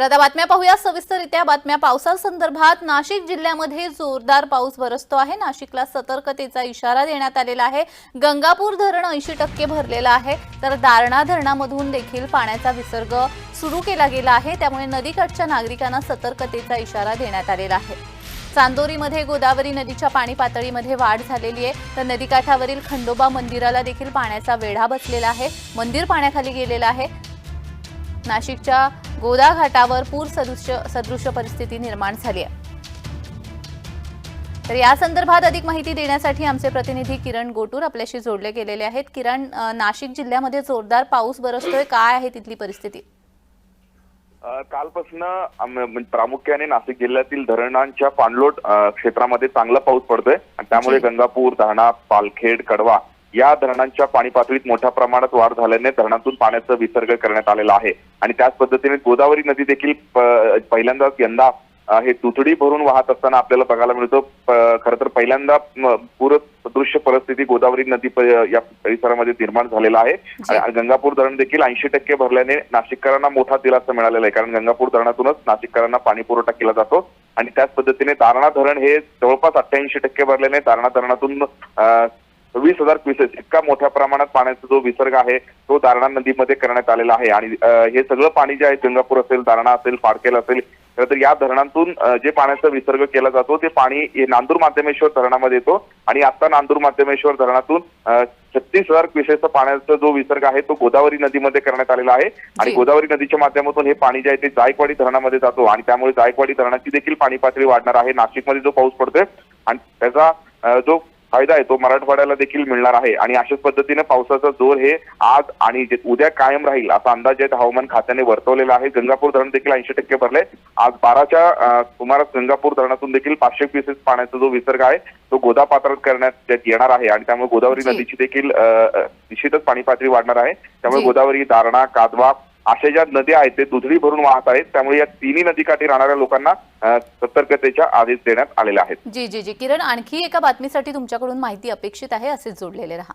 तर आता बातम्या पाहूया. सविस्तरित्या बातम्या. पावसासंदर्भात नाशिक जिल्ह्यामध्ये जोरदार पाऊस बरसतो आहे. नाशिकला सतर्कतेचा इशारा देण्यात आलेला आहे. गंगापूर धरण ऐंशी टक्के भरलेलं आहे. तर दारणा धरणामधून देखील पाण्याचा विसर्ग सुरू केला गेला आहे. त्यामुळे नदीकाठच्या नागरिकांना सतर्कतेचा इशारा देण्यात आलेला आहे. चांदोरीमध्ये गोदावरी नदीच्या पाणी पातळीमध्ये वाढ झालेली आहे. तर नदीकाठावरील खंडोबा मंदिराला देखील पाण्याचा वेढा बसलेला आहे. मंदिर पाण्याखाली गेलेलं आहे. नाशिकच्या गोदा घाटावर पूर सदृश्य सदृश्य परिस्थिती निर्माण झाली आहे. तर या संदर्भात अधिक माहिती देण्यासाठी आमचे प्रतिनिधी किरण गोटूर आपल्याशी जोडले गेलेले आहेत. किरण नाशिक जिल्ह्यामध्ये जोरदार पाऊस बरसतोय. काय आहे तिथली परिस्थिती? कालपासून प्रामुख्याने नाशिक जिल्ह्यातील धरणांच्या पाणलोट क्षेत्रामध्ये चांगला पाऊस पडतोय. आणि त्यामुळे. गंगापूर धारणा पालखेड कडवा या धरणांच्या पाणी पातळीत मोठ्या प्रमाणात वाढ झाल्याने धरणातून पाण्याचा विसर्ग करण्यात आलेला आहे. आणि त्याच पद्धतीने गोदावरी नदी देखील पहिल्यांदाच यंदा हे दुथडी भरून वाहत असताना आपल्याला बघायला मिळतो. खर तर पहिल्यांदा पूर सदृश्य परिस्थिती गोदावरी नदी या परिसरामध्ये निर्माण झालेला आहे. आणि गंगापूर धरण देखील ऐंशी टक्के भरल्याने नाशिककरांना मोठा दिलासा मिळालेला आहे. कारण गंगापूर धरणातूनच नाशिककरांना पाणी पुरवठा केला जातो. आणि त्याच पद्धतीने दारणा धरण हे जवळपास अठ्ठ्याऐंशी टक्के भरल्याने दारणा धरणातून वीस हजार क्युसेस इतका मोठ्या प्रमाणात पाण्याचा जो विसर्ग आहे तो दारणा नदीमध्ये करण्यात आलेला आहे. आणि हे सगळं पाणी जे आहे गंगापूर असेल दारणा असेल पारकेल असेल तर या धरणातून जे पाण्याचा विसर्ग केला जातो ते पाणी नांदूर माध्यमेश्वर धरणामध्ये येतो. आणि आता नांदूर माध्यमेश्वर धरणातून छत्तीस हजार क्युसेसचा पाण्याचा जो विसर्ग आहे तो गोदावरी नदीमध्ये करण्यात आलेला आहे. आणि. गोदावरी नदीच्या माध्यमातून हे पाणी जे आहे ते जायकवाडी धरणामध्ये जातो. आणि त्यामुळे जायकवाडी धरणाची देखील पाणी पातळी वाढणार आहे. नाशिकमध्ये जो पाऊस पडतोय आणि त्याचा जो फायदा आहे तो मराठवाड्याला देखील मिळणार आहे. आणि अशाच पद्धतीने पावसाचा जोर हे आज आणि जे उद्या कायम राहील असा अंदाज आहे हवामान खात्याने वर्तवलेला आहे. गंगापूर धरण देखील ऐंशी टक्के भरले आज बाराच्या सुमारास गंगापूर धरणातून देखील पाचशे क्युसेस पाण्याचा जो विसर्ग आहे तो गोदा पात्रात करण्यात येणार आहे. आणि त्यामुळे गोदावरी. नदीची देखील निश्चितच पाणी पातळी वाढणार आहे. त्यामुळे. गोदावरी दारणा कादवा अशा ज्या नद्या आहेत ते दुधडी भरून वाहत आहेत. त्यामुळे या तिन्ही नदीकाठी राहणाऱ्या लोकांना सतर्कतेचा सतर्कतेच्या आदेश देण्यात आलेले आहेत. जी जी जी. किरण आणखी एका बातमीसाठी तुमच्याकडून माहिती अपेक्षित आहे असेच जोडलेले राहा.